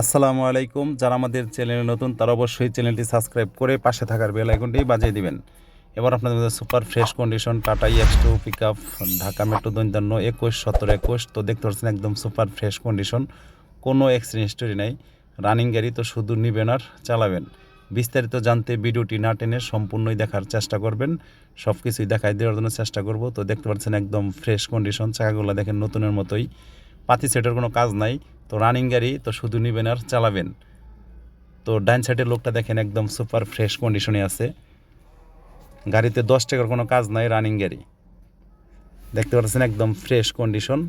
আসসালামু আলাইকুম। যারা আমাদের চ্যানেলে নতুন, তারা অবশ্যই চ্যানেলটি সাবস্ক্রাইব করে পাশে থাকার বেল আইকনটি বাজিয়ে দিবেন। এবার আপনাদের মধ্যে super fresh condition Tata X two pick up Dhaka metro দৈন্তান্ন একুশ, সতেরো একুশ। তো দেখতে পাচ্ছেন একদম সুপার ফ্রেশ কন্ডিশন। কোনো অ্যাক্সিডেন্ট হিস্টোরি নাই। রানিং গাড়ি তো শুধু নিবেন আর চালাবেন। বিস্তারিত জানতে ভিডিওটি না টেনে সম্পূর্ণই দেখার চেষ্টা করবেন। সব কিছুই দেখাই দেওয়ার জন্য চেষ্টা করব। তো দেখতে পাচ্ছেন একদম ফ্রেশ কন্ডিশন। চাকাগুলো দেখেন নতুনের মতোই। পাতি সেটের কোনো কাজ নাই, তো রানিং গাড়ি, তো শুধু নিবেন আর চালাবেন। তো ডাইন সাইডের লোকটা দেখেন একদম সুপার ফ্রেশ কন্ডিশনে আছে। গাড়িতে দশ টাকার কোনো কাজ নাই রানিং গাড়ি। দেখতে পাচ্ছেন একদম ফ্রেশ কন্ডিশন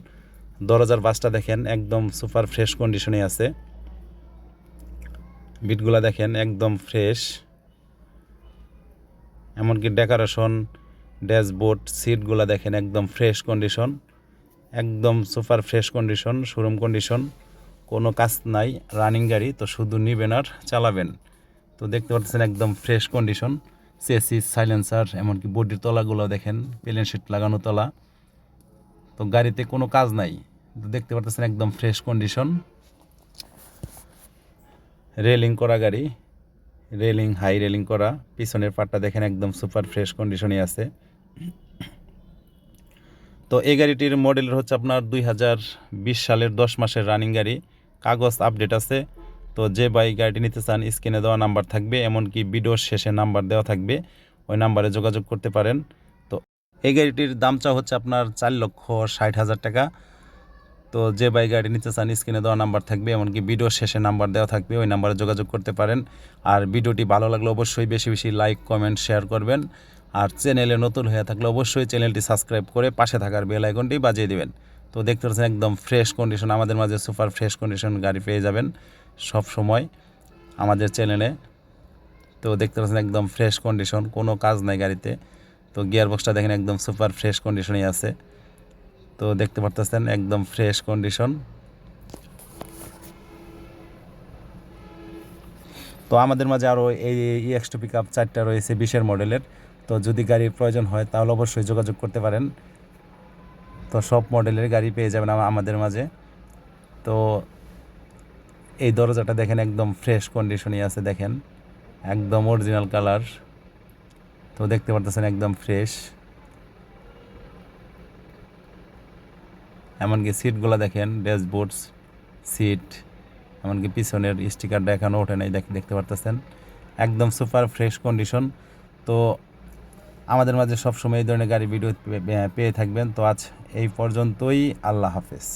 দরজার বাসটা দেখেন একদম সুপার ফ্রেশ কন্ডিশনে আছে। বিটগুলা দেখেন একদম ফ্রেশ এমনকি ডেকোরেশন ড্যাশবোর্ড সিটগুলা দেখেন একদম ফ্রেশ কন্ডিশন একদম super fresh condition showroom condition কোনো কাজ নাই রানিং গাড়ি, তো শুধু নিবেন আর চালাবেন। তো দেখতে পাচ্ছেন একদম ফ্রেশ কন্ডিশন চেসিস সাইলেন্সার এমনকি বডির তলাগুলো দেখেন প্লেন শিট লাগানো তলা। তো গাড়িতে কোনো কাজ নাই, তো দেখতে পাচ্ছেন একদম ফ্রেশ কন্ডিশন রেলিং করা গাড়ি রেলিং হাই রেলিং করা, পিছনের পাটটা দেখেন একদম সুপার ফ্রেশ কন্ডিশনে আছে। তো এই গাড়িটির মডেলের হচ্ছে আপনার দুই হাজার বিশ সালের দশ মাসের রানিং গাড়ি। কাগজ আপডেট আছে। তো যে বাই গাড়িটি নিতে চান স্ক্রিনে দেওয়া নাম্বার থাকবে, এমনকি ভিডিওর শেষে নাম্বার দেওয়া থাকবে, ওই নাম্বারে যোগাযোগ করতে পারেন। তো এই গাড়িটির দামটা হচ্ছে আপনার চার লক্ষ ষাট হাজার টাকা। তো যে বাই গাড়ি নিতে চান স্ক্রিনে দেওয়া নাম্বার থাকবে, এমনকি ভিডিওর শেষে নাম্বার দেওয়া থাকবে, ওই নাম্বারে যোগাযোগ করতে পারেন। আর ভিডিওটি ভালো লাগলে অবশ্যই বেশি বেশি লাইক কমেন্ট শেয়ার করবেন। আর চ্যানেলে নতুন হয়ে থাকলে অবশ্যই চ্যানেলটি সাবস্ক্রাইব করে পাশে থাকার বেল আইকনটি বাজিয়ে দেবেন। তো দেখতে পাচ্ছেন একদম ফ্রেশ কন্ডিশন আমাদের মাঝে সুপার ফ্রেশ কন্ডিশন গাড়ি পেয়ে যাবেন সব সময় আমাদের চ্যানেলে। তো দেখতে পাচ্ছেন একদম ফ্রেশ কন্ডিশন কোনো কাজ নাই গাড়িতে। তো গিয়ার বক্সটা দেখেন একদম সুপার ফ্রেশ কন্ডিশনেই আছে। তো দেখতে পারতেছেন একদম ফ্রেশ কন্ডিশন তো আমাদের মাঝে আরও এই ইএক্স টু পিক আপ চারটা রয়েছে বিশের মডেলের তো যদি গাড়ির প্রয়োজন হয়, তাহলে অবশ্যই যোগাযোগ করতে পারেন। তো সব মডেলের গাড়ি পেয়ে যাবেন আমাদের মাঝে। তো এই দরজাটা দেখেন একদম ফ্রেশ কন্ডিশনই আছে, দেখেন। একদম অরিজিনাল কালার তো দেখতে পারতেছেন একদম ফ্রেশ এমনকি সিটগুলো দেখেন ড্যাশবোর্ডস সিট এমনকি পিছনের স্টিকারটা এখনও ওঠে নাই দেখতে পারতেছেন। একদম সুপার ফ্রেশ কন্ডিশন তো আমাদের মাঝে সবসময় এই ধরনের গাড়ি ভিডিও পেয়ে থাকবেন। তো আজ এই পর্যন্তই। আল্লাহ হাফেজ।